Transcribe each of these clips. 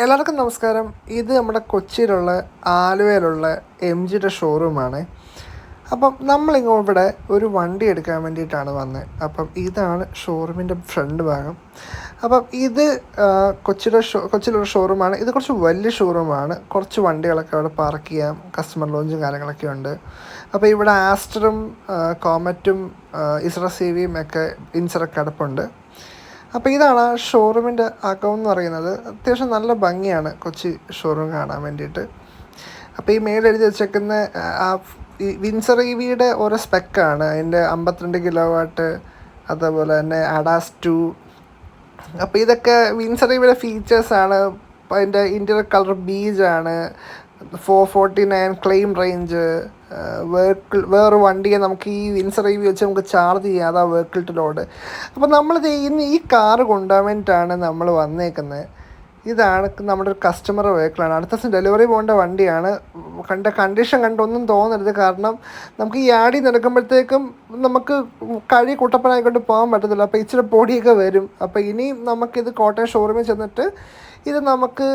എല്ലാവർക്കും നമസ്കാരം. ഇത് നമ്മുടെ കൊച്ചിയിലുള്ള ആലുവയിലുള്ള എം ജിയുടെ ഷോറൂമാണ് അപ്പം നമ്മളിങ്ങോ ഇവിടെ ഒരു വണ്ടി എടുക്കാൻ വേണ്ടിയിട്ടാണ് വന്നത്. അപ്പം ഇതാണ് ഷോറൂമിന്റെ ഫ്രണ്ട് ഭാഗം. അപ്പം ഇത് കൊച്ചിയുടെ ഷോ കൊച്ചിയിലുള്ള ഷോറൂമാണ് ഇത് കുറച്ച് വലിയ ഷോറൂമാണ് കുറച്ച് വണ്ടികളൊക്കെ അവിടെ പാർക്ക് ചെയ്യാം. കസ്റ്റമർ ലോഞ്ചും കാര്യങ്ങളൊക്കെ ഉണ്ട്. അപ്പോൾ ഇവിടെ ആസ്റ്ററും കോമറ്റും ഇസ്ര സി വിയും ഒക്കെ ഇൻസറൊക്കെ കിടപ്പുണ്ട്. അപ്പോൾ ഇതാണ് ഷോറൂമിന്റെ അകം എന്ന് പറയുന്നത്. അത്യാവശ്യം നല്ല ഭംഗിയാണ് കൊച്ചി ഷോറൂം കാണാൻ വേണ്ടിയിട്ട്. അപ്പോൾ ഈ മേളിൽ എഴുതി വെച്ചേക്കുന്ന ആ വിൻസർ ഇ വിയുടെ ഓരോ സ്പെക്കാണ് അതിന്റെ അമ്പത്തിരണ്ട് കിലോ വാട്ട് അതേപോലെ തന്നെ അഡാസ് ടു അപ്പോൾ ഇതൊക്കെ വിൻസർ ഇ വിയുടെ ഫീച്ചേഴ്സാണ് അതിന്റെ interior colour ബീജാണ് four forty nine claim range vehicle വേറെ വണ്ടിയെ നമുക്ക് ഈ വിൻസർ ഐ വി വെച്ച് നമുക്ക് ചാർജ് ചെയ്യാം അതാ വേർക്കിൾ ടു ലോഡ് അപ്പോൾ നമ്മളിത് ഇന്ന് ഈ കാറ് കൊണ്ടുപോകാൻ വേണ്ടിയിട്ടാണ് നമ്മൾ വന്നേക്കുന്നത്. ഇതാണ് നമ്മുടെ ഒരു കസ്റ്റമർ വെഹിക്കിളാണ് അടുത്ത ദിവസം ഡെലിവറി പോകേണ്ട വണ്ടിയാണ്. കണ്ട കണ്ടീഷൻ കണ്ടൊന്നും തോന്നരുത്. കാരണം നമുക്ക് ഈ ആടി നടക്കുമ്പോഴത്തേക്കും നമുക്ക് കഴി കുട്ടപ്പനായിക്കൊണ്ട് പോകാൻ പറ്റത്തില്ല. അപ്പോൾ ഇച്ചിരി പൊടിയൊക്കെ വരും. അപ്പോൾ ഇനിയും നമുക്കിത് കോട്ടയം ഷോറൂമിൽ ചെന്നിട്ട് ഇത് നമുക്ക്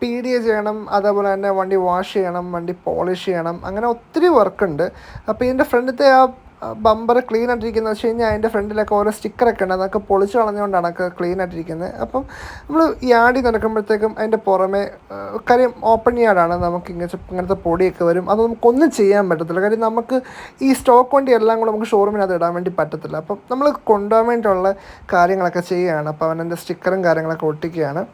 പി ഡി എ ചെയ്യണം. അതേപോലെ തന്നെ വണ്ടി വാഷ് ചെയ്യണം വണ്ടി പോളിഷ് ചെയ്യണം. അങ്ങനെ ഒത്തിരി വർക്കുണ്ട് അപ്പോൾ ഇതിന്റെ ഫ്രണ്ടിലത്തെ ആ ബമ്പർ ക്ലീൻ ആയിട്ടിരിക്കുന്നത്. വെച്ച് കഴിഞ്ഞാൽ അതിന്റെ ഫ്രണ്ടിലൊക്കെ ഓരോ സ്റ്റിക്കറൊക്കെ ഉണ്ട്. അതൊക്കെ പൊളിച്ച് കളഞ്ഞുകൊണ്ടാണ് അതൊക്കെ ക്ലീൻ ആയിട്ടിരിക്കുന്നത്. അപ്പം നമ്മൾ യാർഡിൽ നടക്കുമ്പോഴത്തേക്കും അതിന്റെ പുറമെ കാര്യം ഓപ്പൺ യാർഡാണ് നമുക്ക് ഇങ്ങനെ ഇങ്ങനത്തെ പൊടിയൊക്കെ വരും. അത് നമുക്കൊന്നും ചെയ്യാൻ പറ്റത്തില്ല. കാര്യം നമുക്ക് ഈ സ്റ്റോക്ക് വണ്ടി എല്ലാം കൂടെ നമുക്ക് ഷോറൂമിനകത്ത് ഇടാൻ വേണ്ടി പറ്റത്തില്ല. അപ്പം നമ്മൾ കൊണ്ടുപോകാൻ വേണ്ടിയിട്ടുള്ള കാര്യങ്ങളൊക്കെ ചെയ്യുകയാണ്. അപ്പോൾ അവനെന്റെ സ്റ്റിക്കറും കാര്യങ്ങളൊക്കെ ഒട്ടിക്കുകയാണ്.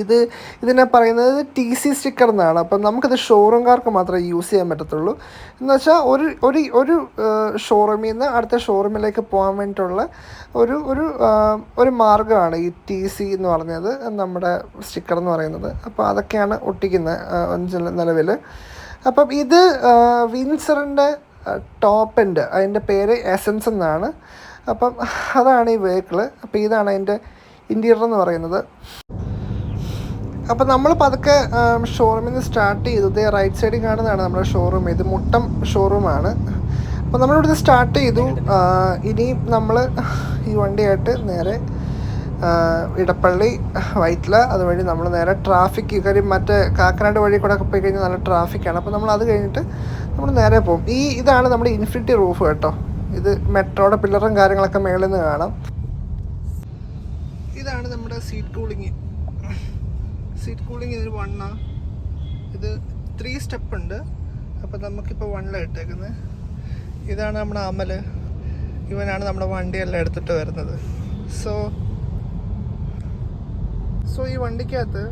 ഇത് ഇതിനെ പറയുന്നത് ടി സി സ്റ്റിക്കർ എന്നാണ്. അപ്പം നമുക്കിത് ഷോറൂംകാർക്ക് മാത്രമേ യൂസ് ചെയ്യാൻ പറ്റത്തുള്ളൂ. എന്ന് വെച്ചാൽ ഒരു ഒരു ഒരു ഷോറൂമിൽ നിന്ന് അടുത്ത ഷോറൂമിലേക്ക് പോകാൻ വേണ്ടിയിട്ടുള്ള ഒരു ഒരു ഒരു മാർഗമാണ് ഈ ടി സി എന്ന് പറഞ്ഞത് നമ്മുടെ സ്റ്റിക്കർ എന്ന് പറയുന്നത്. അപ്പോൾ അതൊക്കെയാണ് ഒട്ടിക്കുന്നത് നിലവിൽ അപ്പം ഇത് വിൻസറിന്റെ ടോപ്പ് എൻഡ് അതിന്റെ പേര് എസൻസ് എന്നാണ്. അപ്പം അതാണ് ഈ വെഹിക്കിൾ അപ്പോൾ ഇതാണ് അതിന്റെ ഇന്റീരിയർ എന്ന് പറയുന്നത്. അപ്പോൾ നമ്മൾ പതുക്കെ ഷോറൂമിൽ നിന്ന് സ്റ്റാർട്ട് ചെയ്തത് റൈറ്റ് സൈഡിൽ കാണുന്നതാണ് നമ്മുടെ ഷോറൂം ഇത് മുട്ടം ഷോറൂമാണ് അപ്പോൾ നമ്മളിവിടുന്ന് സ്റ്റാർട്ട് ചെയ്തു. ഇനിയും ഇനി നമ്മൾ ഈ വണ്ടിയായിട്ട് നേരെ ഇടപ്പള്ളി വൈറ്റില അതുവഴി നമ്മൾ നേരെ ട്രാഫിക് കാര്യം മറ്റേ കാക്കനാട് വഴി കൂടെ പോയി കഴിഞ്ഞാൽ നല്ല ട്രാഫിക്കാണ് അപ്പോൾ നമ്മൾ അത് കഴിഞ്ഞിട്ട് നമ്മൾ നേരെ പോകും. ഈ ഇതാണ് നമ്മുടെ ഇൻഫിനിറ്റി റൂഫ് കേട്ടോ. ഇത് മെട്രോയുടെ പില്ലറും കാര്യങ്ങളൊക്കെ മേളിൽ നിന്ന് കാണാം. ഇതാണ് നമ്മുടെ സീറ്റ് കൂളിങ് സീറ്റ് കൂളിംഗ് ഇതിൽ വണ്ണാ ഇത് ത്രീ സ്റ്റെപ്പ് ഉണ്ട്. അപ്പോൾ നമുക്കിപ്പോൾ വണ്ണിലാണ് ഇട്ടേക്കുന്നത് ഇതാണ് നമ്മുടെ അമൽ ഇവനാണ് നമ്മുടെ വണ്ടിയെല്ലാം എടുത്തിട്ട് വരുന്നത്. സോ സോ ഈ വണ്ടിക്കകത്ത്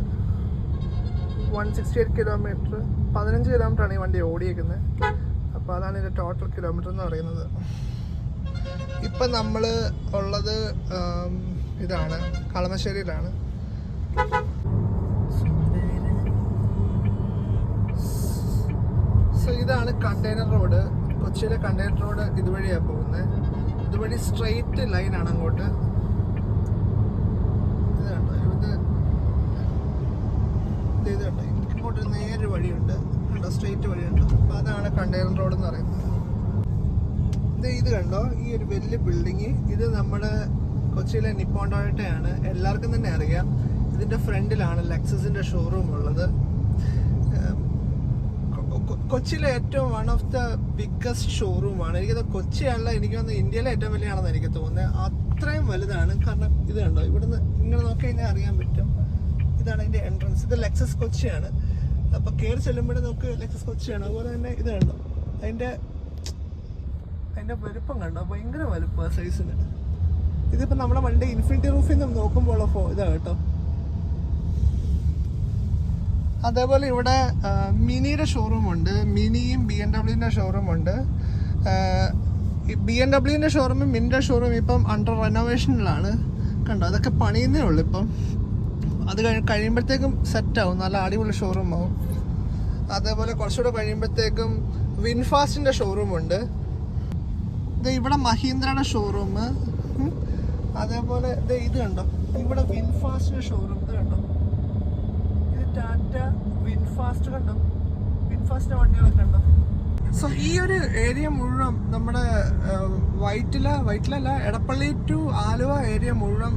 വൺ സിക്സ്റ്റി എയ്റ്റ് കിലോമീറ്റർ പതിനഞ്ച് കിലോമീറ്ററാണ് ഈ വണ്ടി ഓടിയേക്കുന്നത് അപ്പോൾ അതാണ് ഇതിന്റെ ടോട്ടൽ കിലോമീറ്റർ എന്ന് പറയുന്നത്. ഇപ്പം നമ്മൾ ഉള്ളത് ഇതാണ് കളമശ്ശേരിയിലാണ്. സോ ഇതാണ് കണ്ടെയ്നർ റോഡ് കൊച്ചിയിലെ കണ്ടെയ്നർ റോഡ് ഇതുവഴിയാണ് പോകുന്നത് ഇതുവഴി സ്ട്രെയിറ്റ് ലൈനാണ് അങ്ങോട്ട്. ഇത് കണ്ടോ? സ്ട്രെയിറ്റ് വഴിയുണ്ട്. അതാണ് കണ്ടെയ്നർ റോഡ് എന്ന് പറയുന്നത്. ഇത് ഇത് കണ്ടോ? ഈ ഒരു വലിയ ബിൽഡിങ് ഇത് നമ്മുടെ കൊച്ചിയിലെ നിപ്പോൺ എല്ലാവർക്കും തന്നെ അറിയാം. ഇതിന്റെ ഫ്രണ്ടിലാണ് ലെക്സസിന്റെ ഷോറൂം ഉള്ളത്. കൊച്ചിയിലെ ഏറ്റവും വൺ ഓഫ് ദ ബിഗ്ഗസ്റ്റ് ഷോറൂമാണ് എനിക്കത് കൊച്ചിയല്ല എനിക്ക് വന്ന് ഇന്ത്യയിലെ ഏറ്റവും വലിയാണെന്ന് എനിക്ക് തോന്നുന്നത് അത്രയും വലുതാണ്. കാരണം ഇത് കണ്ടോ ഇവിടുന്ന് ഇങ്ങനെ നോക്കി കഴിഞ്ഞാൽ അറിയാൻ പറ്റും. ഇതാണ് അതിന്റെ എൻട്രൻസ് ഇത് ലെക്സസ് കൊച്ചിയാണ്. അപ്പോൾ കയറി ചെല്ലുമ്പോഴേ നമുക്ക് ലെക്സസ് കൊച്ചിയാണ്. അതുപോലെ തന്നെ ഇത് കണ്ടോ അതിന്റെ അതിന്റെ വലുപ്പം കണ്ടോ ഭയങ്കര വലുപ്പ സൈസിന് ഇതിപ്പോൾ നമ്മുടെ വണ്ടി ഇൻഫിനിറ്റി റൂഫിൽ നിന്ന് നോക്കുമ്പോൾ ഫോ ഇതാ കേട്ടോ. അതേപോലെ ഇവിടെ മിനിയുടെ ഷോറൂം ഉണ്ട്. മിനിയും ബി എം ഡബ്ല്യുവിന്റെ ഷോറൂം ഉണ്ട്. ബി എം ഡബ്ല്യുവിന്റെ ഷോറൂമും മിനിയുടെ ഷോറൂം ഇപ്പം അണ്ടർ റെനോവേഷനിലാണ് കണ്ടോ? അതൊക്കെ പണിയുന്നേ ഉള്ളൂ ഇപ്പം. അത് കഴി കഴിയുമ്പോഴത്തേക്കും സെറ്റാവും നല്ല അടിപൊളി ഷോറൂം ആവും. അതേപോലെ കുറച്ചുകൂടെ കഴിയുമ്പോഴത്തേക്കും വിൻഫാസ്റ്റിന്റെ ഷോറൂം ഉണ്ട്. ഇത് ഇവിടെ മഹീന്ദ്രയുടെ ഷോറൂം അതേപോലെ ഇത് കണ്ടോ? ഇവിടെ വിൻഫാസ്റ്റിന്റെ ഷോറൂം ഇത് കണ്ടോ? ടാറ്റ വിൻഫാസ്റ്റ് കണ്ടോ? വിൻഫാസ്റ്റ് വണ്ടികളൊക്കെ കണ്ടോ? സോ ഈ ഒരു ഏരിയ മുഴുവൻ നമ്മുടെ വൈറ്റില വൈറ്റിലല്ല എടപ്പള്ളി ടു ആലുവ ഏരിയ മുഴുവൻ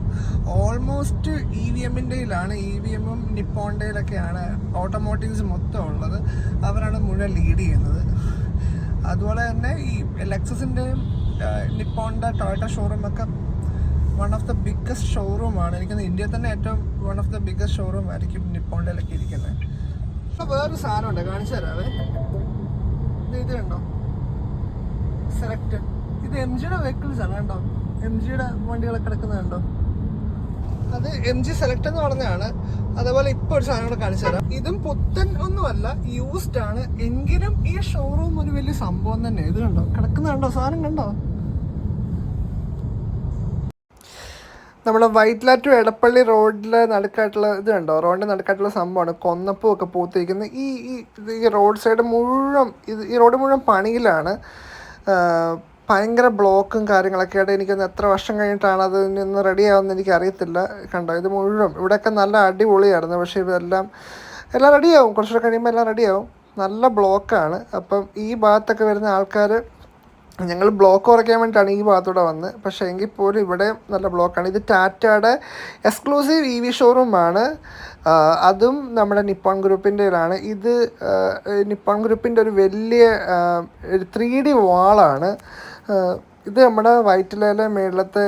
ഓൾമോസ്റ്റ് ഇ വി എമ്മിന്റെയിലാണ് ഇ വി എമ്മും നിപ്പോണ്ടയിലൊക്കെയാണ് ഓട്ടോമോട്ടീവ്സ് മൊത്തം ഉള്ളത്. അവരാണ് മുഴുവൻ ലീഡ് ചെയ്യുന്നത്. അതുപോലെ തന്നെ ഈ ലെക്സസിന്റെയും നിപ്പോണ്ട ടൊയോട്ട ഷോറൂം ഒക്കെ വൺ ഓഫ് ദ ബിഗ്ഗസ്റ്റ് ഷോറൂമാണ് എനിക്ക് ഇന്ത്യയിൽ തന്നെ ഏറ്റവും one of the biggest showroom ആയിരിക്കും നിപ്പോണ്ടയിലൊക്കെ ഇരിക്കുന്നത്. അപ്പോൾ വേറൊരു സാധനമുണ്ട് കാണിച്ചു തരാവേ ഇത് ഇത് കണ്ടോ? സെലക്ട് ഇത് എം ജിയുടെ വെഹിക്കിൾസ് ആണ് കണ്ടോ? എം ജിയുടെ വണ്ടികളൊക്കെ കിടക്കുന്നത് കണ്ടോ? അത് എം ജി സെലക്ട് എന്ന് പറഞ്ഞതാണ് അതേപോലെ ഇപ്പൊ ഒരു സാധനം കൂടെ കാണിച്ചു തരാം. ഇതും പുത്തൻ ഒന്നുമല്ല യൂസ്ഡ് ആണ്. എങ്കിലും ഈ ഷോറൂം ഒരു വലിയ സംഭവം തന്നെ ഇത് കണ്ടോ? കിടക്കുന്നുണ്ടോ സാധനം കണ്ടോ? നമ്മുടെ വൈറ്റ് ടു എടപ്പള്ളി റോഡിലെ നടുക്കായിട്ടുള്ള ഇത് കണ്ടോ റോഡിന്റെ നടുക്കായിട്ടുള്ള സംഭവമാണ്. കൊന്നപ്പൂ ഒക്കെ പൂത്തിരിക്കുന്നത് ഈ ഈ റോഡ് സൈഡ് മുഴുവൻ ഇത് ഈ റോഡ് മുഴുവൻ പണിയിലാണ്. ഭയങ്കര ബ്ലോക്കും കാര്യങ്ങളൊക്കെ ആയിട്ട് എനിക്കൊന്ന് എത്ര വർഷം കഴിഞ്ഞിട്ടാണ് അത് നിന്ന് റെഡി ആവുമെന്ന് എനിക്ക് അറിയത്തില്ല കണ്ടോ? ഇത് മുഴുവൻ ഇവിടെയൊക്കെ നല്ല അടിപൊളിയായിരുന്നു. പക്ഷേ ഇതെല്ലാം എല്ലാം റെഡിയാവും. കുറച്ചുകൂടെ കഴിയുമ്പോൾ എല്ലാം റെഡിയാവും. നല്ല ബ്ലോക്കാണ്. അപ്പം ഈ ഭാഗത്തൊക്കെ വരുന്ന ആൾക്കാർ ഞങ്ങൾ ബ്ലോക്ക് കുറയ്ക്കാൻ വേണ്ടിയിട്ടാണ് ഈ ഭാഗത്തൂടെ വന്നത് പക്ഷേ എങ്കിൽ പോലും ഇവിടെ നല്ല ബ്ലോക്കാണ് ഇത് ടാറ്റയുടെ എക്സ്ക്ലൂസീവ് ഇ വി ഷോറൂമാണ് അതും നമ്മുടെ നിപ്പോൺ ഗ്രൂപ്പിന്റെയിലാണ് ഇത് നിപ്പോൺ ഗ്രൂപ്പിന്റെ ഒരു വലിയ ഒരു ത്രീ ഡി വാളാണ് ഇത് നമ്മുടെ വൈറ്റിലയിലെ മേളത്തെ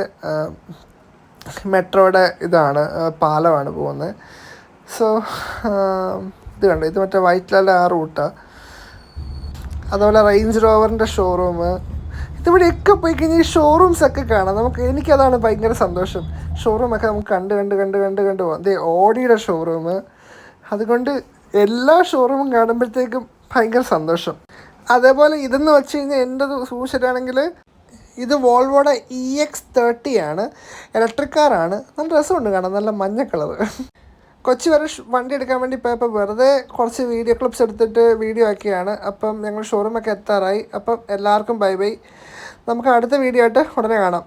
മെട്രോയുടെ ഇതാണ് പാലമാണ് പോകുന്നത്. സോ ഇത് കണ്ടോ? ഇത് മറ്റേ വൈറ്റിലയിലെ ആ റൂട്ടാണ് അതുപോലെ റേഞ്ച് റോവറിന്റെ ഷോറൂം ഇതിവിടെയൊക്കെ പോയി കഴിഞ്ഞാൽ ഈ ഷോറൂംസ് ഒക്കെ കാണാം. നമുക്ക് എനിക്കതാണ് ഭയങ്കര സന്തോഷം. ഷോറൂമൊക്കെ നമുക്ക് കണ്ട് കണ്ട് കണ്ട് കണ്ട് കണ്ട് പോകാം ദേ ഓഡിയുടെ ഷോറൂം അതുകൊണ്ട് എല്ലാ ഷോറൂമും കാണുമ്പോഴത്തേക്കും ഭയങ്കര സന്തോഷം. അതേപോലെ ഇതെന്ന് വെച്ച് കഴിഞ്ഞാൽ എന്റെ സൂക്ഷിച്ചിട്ടാണെങ്കിൽ ഇത് വോൾവോയുടെ ഇ എക്സ് തേർട്ടി ആണ്. ഇലക്ട്രിക് കാറാണ് നല്ല രസമുണ്ട് കാണാൻ. നല്ല മഞ്ഞ കളർ കൊച്ചി വരെ വണ്ടി എടുക്കാൻ വേണ്ടി പോയപ്പോൾ വെറുതെ കുറച്ച് വീഡിയോ ക്ലിപ്സ് എടുത്തിട്ട് വീഡിയോ ആക്കിയാണ്. അപ്പം ഞങ്ങൾ ഷോറൂമൊക്കെ എത്താറായി. അപ്പം എല്ലാവർക്കും ബൈ ബൈ നമുക്ക് അടുത്ത വീഡിയോ ആയിട്ട് ഉടനെ കാണാം.